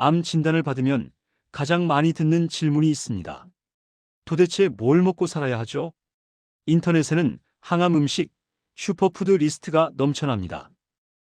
암 진단을 받으면 가장 많이 듣는 질문이 있습니다. 도대체 뭘 먹고 살아야 하죠? 인터넷에는 항암 음식, 슈퍼푸드 리스트가 넘쳐납니다.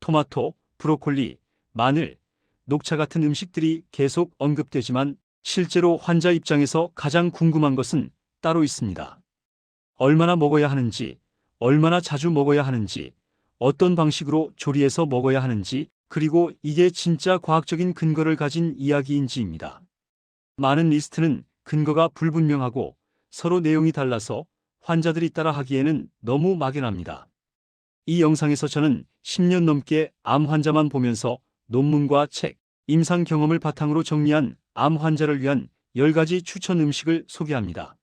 토마토, 브로콜리, 마늘, 녹차 같은 음식들이 계속 언급되지만 실제로 환자 입장에서 가장 궁금한 것은 따로 있습니다. 얼마나 먹어야 하는지, 얼마나 자주 먹어야 하는지, 어떤 방식으로 조리해서 먹어야 하는지, 그리고 이게 진짜 과학적인 근거를 가진 이야기인지입니다. 많은 리스트는 근거가 불분명하고 서로 내용이 달라서 환자들이 따라 하기에는 너무 막연합니다. 이 영상에서 저는 10년 넘게 암 환자만 보면서 논문과 책, 임상 경험을 바탕으로 정리한 암 환자를 위한 10가지 추천 음식을 소개합니다.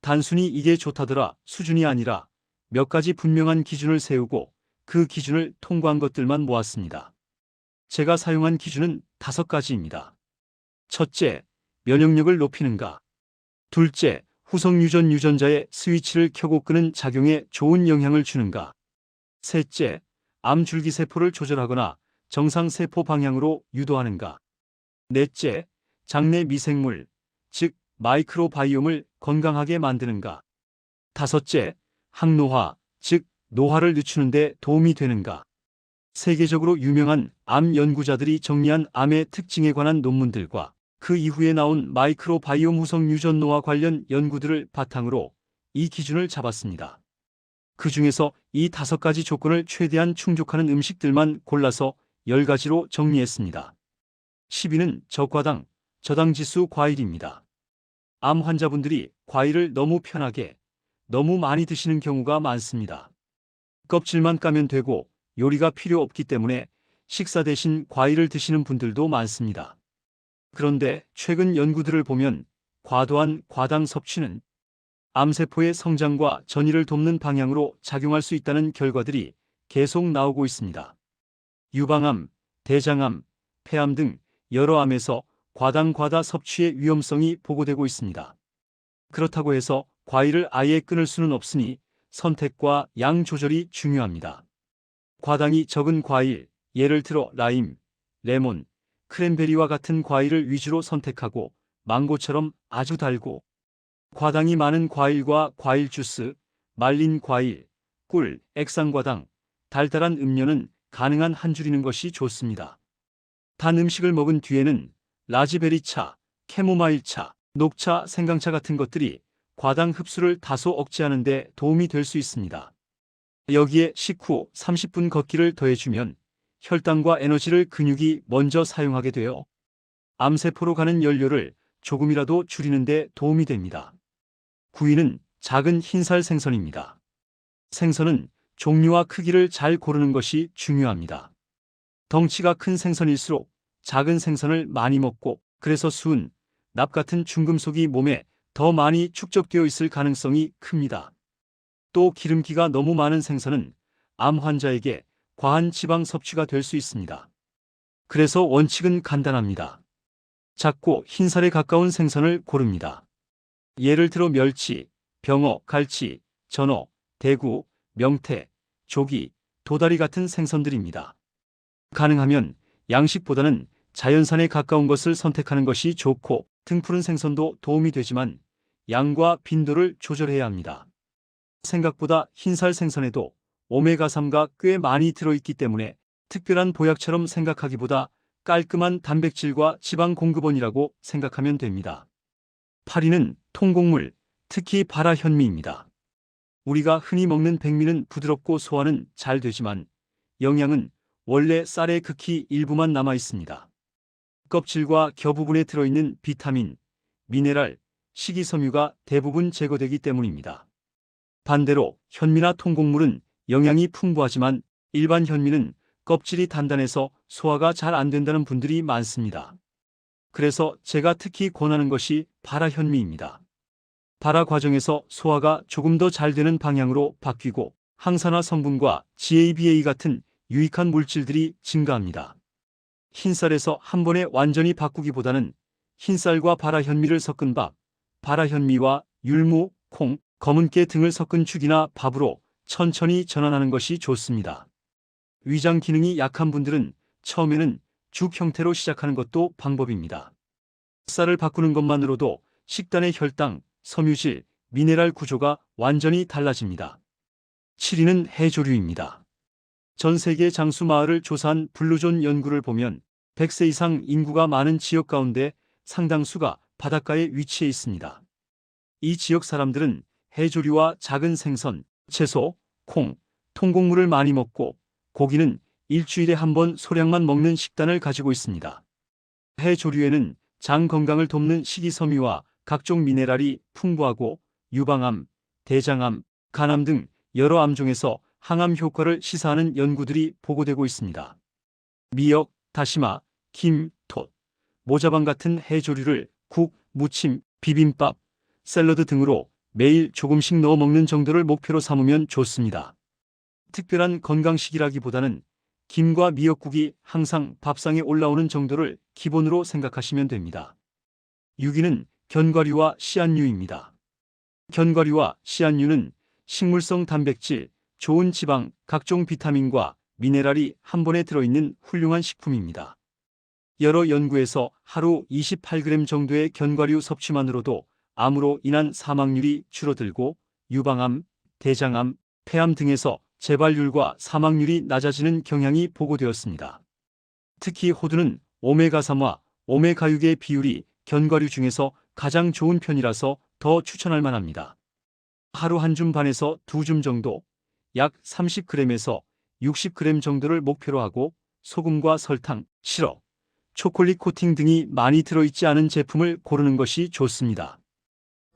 단순히 이게 좋다더라 수준이 아니라 몇 가지 분명한 기준을 세우고 그 기준을 통과한 것들만 모았습니다. 제가 사용한 기준은 다섯 가지입니다. 첫째, 면역력을 높이는가. 둘째, 후속 유전 유전자의 스위치를 켜고 끄는 작용에 좋은 영향을 주는가. 셋째, 암 줄기세포를 조절하거나 정상세포 방향으로 유도하는가. 넷째, 장내 미생물, 즉 마이크로바이옴을 건강하게 만드는가. 다섯째, 항노화, 즉 노화를 늦추는 데 도움이 되는가. 세계적으로 유명한 암 연구자들이 정리한 암의 특징에 관한 논문들과 그 이후에 나온 마이크로바이옴 후속 유전 노화 관련 연구들을 바탕으로 이 기준을 잡았습니다. 그 중에서 이 다섯 가지 조건을 최대한 충족하는 음식들만 골라서 10가지로 정리했습니다. 10위는 저과당, 저당지수 과일입니다. 암 환자분들이 과일을 너무 편하게, 너무 많이 드시는 경우가 많습니다. 껍질만 까면 되고 요리가 필요 없기 때문에 식사 대신 과일을 드시는 분들도 많습니다. 그런데 최근 연구들을 보면 과도한 과당 섭취는 암세포의 성장과 전이를 돕는 방향으로 작용할 수 있다는 결과들이 계속 나오고 있습니다. 유방암, 대장암, 폐암 등 여러 암에서 과당 과다 섭취의 위험성이 보고되고 있습니다. 그렇다고 해서 과일을 아예 끊을 수는 없으니 선택과 양 조절이 중요합니다. 과당이 적은 과일, 예를 들어 라임, 레몬, 크랜베리와 같은 과일을 위주로 선택하고 망고처럼 아주 달고 과당이 많은 과일과 과일 주스, 말린 과일, 꿀, 액상과당, 달달한 음료는 가능한 한 줄이는 것이 좋습니다. 단 음식을 먹은 뒤에는 라즈베리 차, 캐모마일 차, 녹차, 생강차 같은 것들이 과당 흡수를 다소 억제하는 데 도움이 될 수 있습니다. 여기에 식후 30분 걷기를 더해주면 혈당과 에너지를 근육이 먼저 사용하게 되어 암세포로 가는 연료를 조금이라도 줄이는 데 도움이 됩니다. 9위는 작은 흰살 생선입니다. 생선은 종류와 크기를 잘 고르는 것이 중요합니다. 덩치가 큰 생선일수록 작은 생선을 많이 먹고 그래서 수은, 납 같은 중금속이 몸에 더 많이 축적되어 있을 가능성이 큽니다. 또 기름기가 너무 많은 생선은 암 환자에게 과한 지방 섭취가 될 수 있습니다. 그래서 원칙은 간단합니다. 작고 흰살에 가까운 생선을 고릅니다. 예를 들어 멸치, 병어, 갈치, 전어, 대구, 명태, 조기, 도다리 같은 생선들입니다. 가능하면 양식보다는 자연산에 가까운 것을 선택하는 것이 좋고 등푸른 생선도 도움이 되지만 양과 빈도를 조절해야 합니다. 생각보다 흰살 생선에도 오메가3가 꽤 많이 들어있기 때문에 특별한 보약처럼 생각하기보다 깔끔한 단백질과 지방 공급원이라고 생각하면 됩니다. 8위는 통곡물, 특히 바라현미입니다. 우리가 흔히 먹는 백미는 부드럽고 소화는 잘 되지만 영양은 원래 쌀의 극히 일부만 남아 있습니다. 껍질과 겨 부분에 들어있는 비타민, 미네랄, 식이섬유가 대부분 제거되기 때문입니다. 반대로 현미나 통곡물은 영양이 풍부하지만 일반 현미는 껍질이 단단해서 소화가 잘 안 된다는 분들이 많습니다. 그래서 제가 특히 권하는 것이 발화 현미입니다. 발화 과정에서 소화가 조금 더 잘 되는 방향으로 바뀌고 항산화 성분과 GABA 같은 유익한 물질들이 증가합니다. 흰쌀에서 한 번에 완전히 바꾸기보다는 흰쌀과 발화 현미를 섞은 밥, 발화 현미와 율무, 콩, 검은깨 등을 섞은 죽이나 밥으로 천천히 전환하는 것이 좋습니다. 위장 기능이 약한 분들은 처음에는 죽 형태로 시작하는 것도 방법입니다. 쌀을 바꾸는 것만으로도 식단의 혈당, 섬유질, 미네랄 구조가 완전히 달라집니다. 7위는 해조류입니다. 전 세계 장수 마을을 조사한 블루존 연구를 보면 100세 이상 인구가 많은 지역 가운데 상당수가 바닷가에 위치해 있습니다. 이 지역 사람들은 해조류와 작은 생선, 채소, 콩, 통곡물을 많이 먹고 고기는 일주일에 한 번 소량만 먹는 식단을 가지고 있습니다. 해조류에는 장 건강을 돕는 식이섬유와 각종 미네랄이 풍부하고 유방암, 대장암, 간암 등 여러 암종에서 항암 효과를 시사하는 연구들이 보고되고 있습니다. 미역, 다시마, 김, 톳, 모자반 같은 해조류를 국, 무침, 비빔밥, 샐러드 등으로 매일 조금씩 넣어 먹는 정도를 목표로 삼으면 좋습니다. 특별한 건강식이라기보다는 김과 미역국이 항상 밥상에 올라오는 정도를 기본으로 생각하시면 됩니다. 6위는 견과류와 씨앗류입니다. 견과류와 씨앗류는 식물성 단백질, 좋은 지방, 각종 비타민과 미네랄이 한 번에 들어있는 훌륭한 식품입니다. 여러 연구에서 하루 28g 정도의 견과류 섭취만으로도 암으로 인한 사망률이 줄어들고 유방암, 대장암, 폐암 등에서 재발률과 사망률이 낮아지는 경향이 보고되었습니다. 특히 호두는 오메가3와 오메가6의 비율이 견과류 중에서 가장 좋은 편이라서 더 추천할 만합니다. 하루 한 줌 반에서 두 줌 정도, 약 30g에서 60g 정도를 목표로 하고 소금과 설탕, 시럽, 초콜릿 코팅 등이 많이 들어있지 않은 제품을 고르는 것이 좋습니다.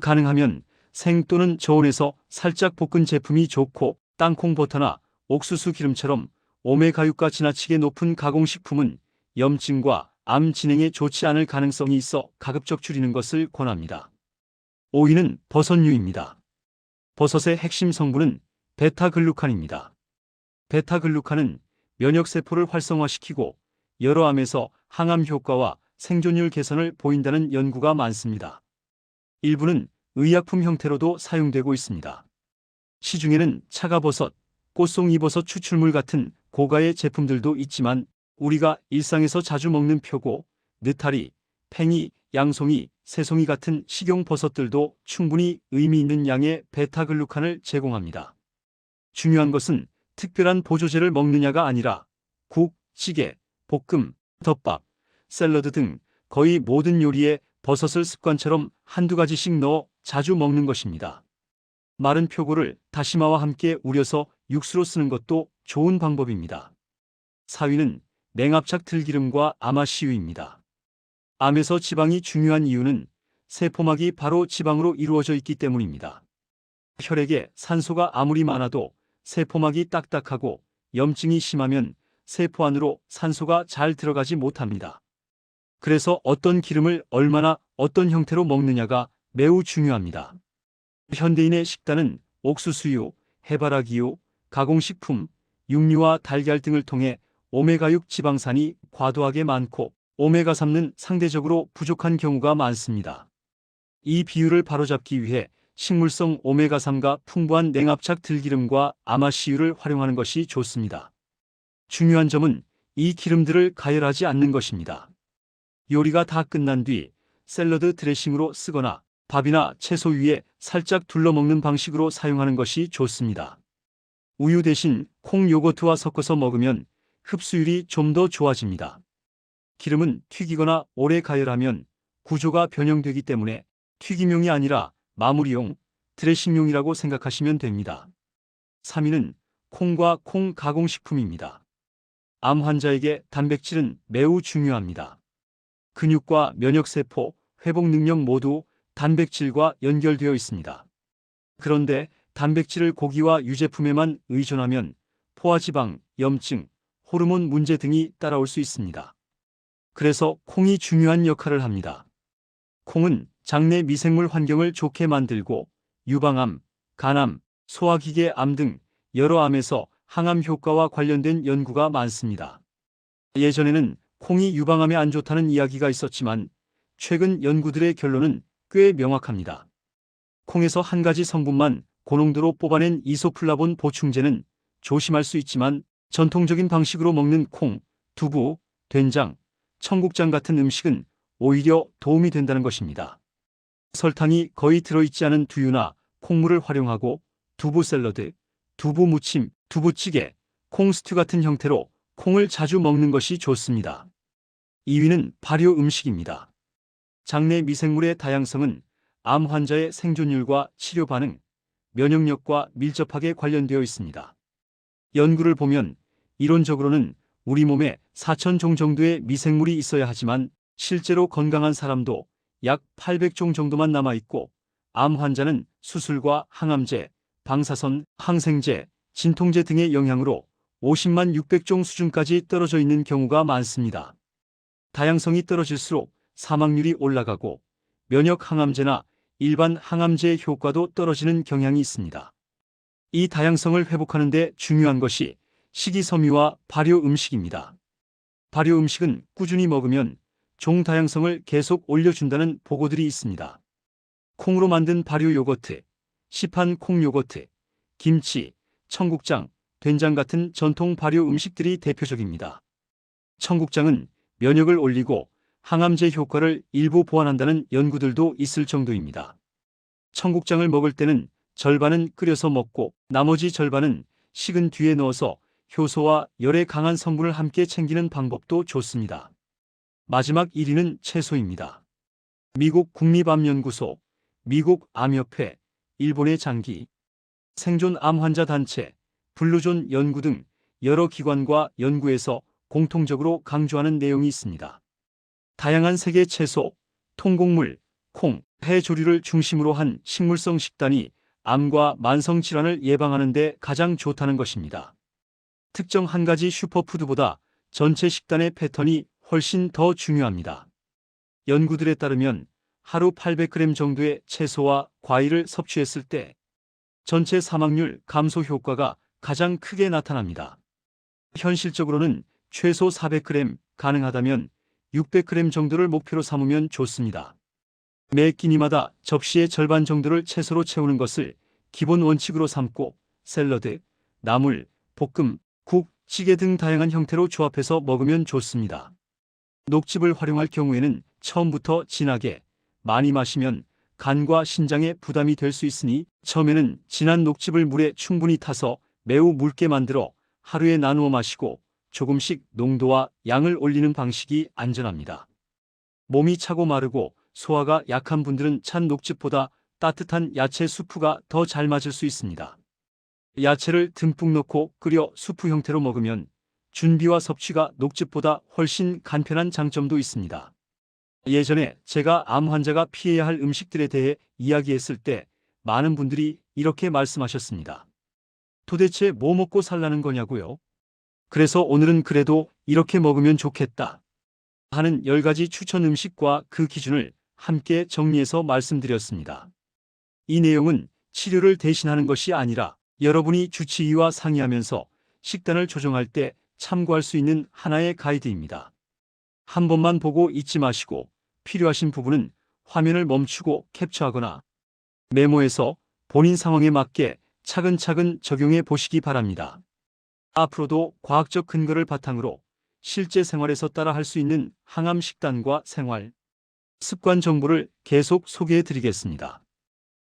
가능하면 생 또는 저온에서 살짝 볶은 제품이 좋고 땅콩 버터나 옥수수 기름처럼 오메가6가 지나치게 높은 가공식품은 염증과 암 진행에 좋지 않을 가능성이 있어 가급적 줄이는 것을 권합니다. 5위는 버섯류입니다. 버섯의 핵심 성분은 베타글루칸입니다. 베타글루칸은 면역세포를 활성화시키고 여러 암에서 항암 효과와 생존율 개선을 보인다는 연구가 많습니다. 일부는 의약품 형태로도 사용되고 있습니다. 시중에는 차가버섯, 꽃송이버섯 추출물 같은 고가의 제품들도 있지만 우리가 일상에서 자주 먹는 표고, 느타리, 팽이, 양송이, 새송이 같은 식용버섯들도 충분히 의미 있는 양의 베타글루칸을 제공합니다. 중요한 것은 특별한 보조제를 먹느냐가 아니라 국, 찌개, 볶음, 덮밥, 샐러드 등 거의 모든 요리에 버섯을 습관처럼 한두 가지씩 넣어 자주 먹는 것입니다. 마른 표고를 다시마와 함께 우려서 육수로 쓰는 것도 좋은 방법입니다. 4위는 냉압착 들기름과 아마씨유입니다. 암에서 지방이 중요한 이유는 세포막이 바로 지방으로 이루어져 있기 때문입니다. 혈액에 산소가 아무리 많아도 세포막이 딱딱하고 염증이 심하면 세포 안으로 산소가 잘 들어가지 못합니다. 그래서 어떤 기름을 얼마나 어떤 형태로 먹느냐가 매우 중요합니다. 현대인의 식단은 옥수수유, 해바라기유, 가공식품, 육류와 달걀 등을 통해 오메가6 지방산이 과도하게 많고 오메가3는 상대적으로 부족한 경우가 많습니다. 이 비율을 바로잡기 위해 식물성 오메가3가 풍부한 냉압착 들기름과 아마씨유를 활용하는 것이 좋습니다. 중요한 점은 이 기름들을 가열하지 않는 것입니다. 요리가 다 끝난 뒤 샐러드 드레싱으로 쓰거나 밥이나 채소 위에 살짝 둘러 먹는 방식으로 사용하는 것이 좋습니다. 우유 대신 콩 요거트와 섞어서 먹으면 흡수율이 좀 더 좋아집니다. 기름은 튀기거나 오래 가열하면 구조가 변형되기 때문에 튀김용이 아니라 마무리용, 드레싱용이라고 생각하시면 됩니다. 3위는 콩과 콩 가공식품입니다. 암 환자에게 단백질은 매우 중요합니다. 근육과 면역세포, 회복 능력 모두 단백질과 연결되어 있습니다. 그런데 단백질을 고기와 유제품에만 의존하면 포화지방, 염증, 호르몬 문제 등이 따라올 수 있습니다. 그래서 콩이 중요한 역할을 합니다. 콩은 장내 미생물 환경을 좋게 만들고 유방암, 간암, 소화기계 암 등 여러 암에서 항암 효과와 관련된 연구가 많습니다. 예전에는 콩이 유방암에 안 좋다는 이야기가 있었지만 최근 연구들의 결론은 꽤 명확합니다. 콩에서 한 가지 성분만 고농도로 뽑아낸 이소플라본 보충제는 조심할 수 있지만 전통적인 방식으로 먹는 콩, 두부, 된장, 청국장 같은 음식은 오히려 도움이 된다는 것입니다. 설탕이 거의 들어있지 않은 두유나 콩물을 활용하고 두부 샐러드, 두부 무침, 두부찌개, 콩스튜 같은 형태로 콩을 자주 먹는 것이 좋습니다. 2위는 발효 음식입니다. 장내 미생물의 다양성은 암 환자의 생존율과 치료 반응, 면역력과 밀접하게 관련되어 있습니다. 연구를 보면 이론적으로는 우리 몸에 4,000종 정도의 미생물이 있어야 하지만 실제로 건강한 사람도 약 800종 정도만 남아있고 암 환자는 수술과 항암제, 방사선, 항생제, 진통제 등의 영향으로 50만 600종 수준까지 떨어져 있는 경우가 많습니다. 다양성이 떨어질수록 사망률이 올라가고 면역 항암제나 일반 항암제의 효과도 떨어지는 경향이 있습니다. 이 다양성을 회복하는 데 중요한 것이 식이섬유와 발효 음식입니다. 발효 음식은 꾸준히 먹으면 종 다양성을 계속 올려준다는 보고들이 있습니다. 콩으로 만든 발효 요거트, 시판 콩 요거트, 김치, 청국장, 된장 같은 전통 발효 음식들이 대표적입니다. 청국장은 면역을 올리고 항암제 효과를 일부 보완한다는 연구들도 있을 정도입니다. 청국장을 먹을 때는 절반은 끓여서 먹고 나머지 절반은 식은 뒤에 넣어서 효소와 열에 강한 성분을 함께 챙기는 방법도 좋습니다. 마지막 1위는 채소입니다. 미국 국립암연구소, 미국 암협회, 일본의 장기, 생존 암 환자 단체, 블루존 연구 등 여러 기관과 연구에서 공통적으로 강조하는 내용이 있습니다. 다양한 색의 채소, 통곡물, 콩, 해 조류를 중심으로 한 식물성 식단이 암과 만성 질환을 예방하는 데 가장 좋다는 것입니다. 특정 한 가지 슈퍼푸드보다 전체 식단의 패턴이 훨씬 더 중요합니다. 연구들에 따르면 하루 800g 정도의 채소와 과일을 섭취했을 때 전체 사망률 감소 효과가 가장 크게 나타납니다. 현실적으로는 최소 400g, 가능하다면 600g 정도를 목표로 삼으면 좋습니다. 매 끼니마다 접시의 절반 정도를 채소로 채우는 것을 기본 원칙으로 삼고 샐러드, 나물, 볶음, 국, 찌개 등 다양한 형태로 조합해서 먹으면 좋습니다. 녹즙을 활용할 경우에는 처음부터 진하게 많이 마시면 간과 신장에 부담이 될 수 있으니 처음에는 진한 녹즙을 물에 충분히 타서 매우 묽게 만들어 하루에 나누어 마시고 조금씩 농도와 양을 올리는 방식이 안전합니다. 몸이 차고 마르고 소화가 약한 분들은 찬 녹즙보다 따뜻한 야채 수프가 더 잘 맞을 수 있습니다. 야채를 듬뿍 넣고 끓여 수프 형태로 먹으면 준비와 섭취가 녹즙보다 훨씬 간편한 장점도 있습니다. 예전에 제가 암 환자가 피해야 할 음식들에 대해 이야기했을 때 많은 분들이 이렇게 말씀하셨습니다. 도대체 뭐 먹고 살라는 거냐고요? 그래서 오늘은 그래도 이렇게 먹으면 좋겠다. 하는 10가지 추천 음식과 그 기준을 함께 정리해서 말씀드렸습니다. 이 내용은 치료를 대신하는 것이 아니라 여러분이 주치의와 상의하면서 식단을 조정할 때 참고할 수 있는 하나의 가이드입니다. 한 번만 보고 잊지 마시고 필요하신 부분은 화면을 멈추고 캡처하거나 메모해서 본인 상황에 맞게 차근차근 적용해 보시기 바랍니다. 앞으로도 과학적 근거를 바탕으로 실제 생활에서 따라 할 수 있는 항암 식단과 생활, 습관 정보를 계속 소개해 드리겠습니다.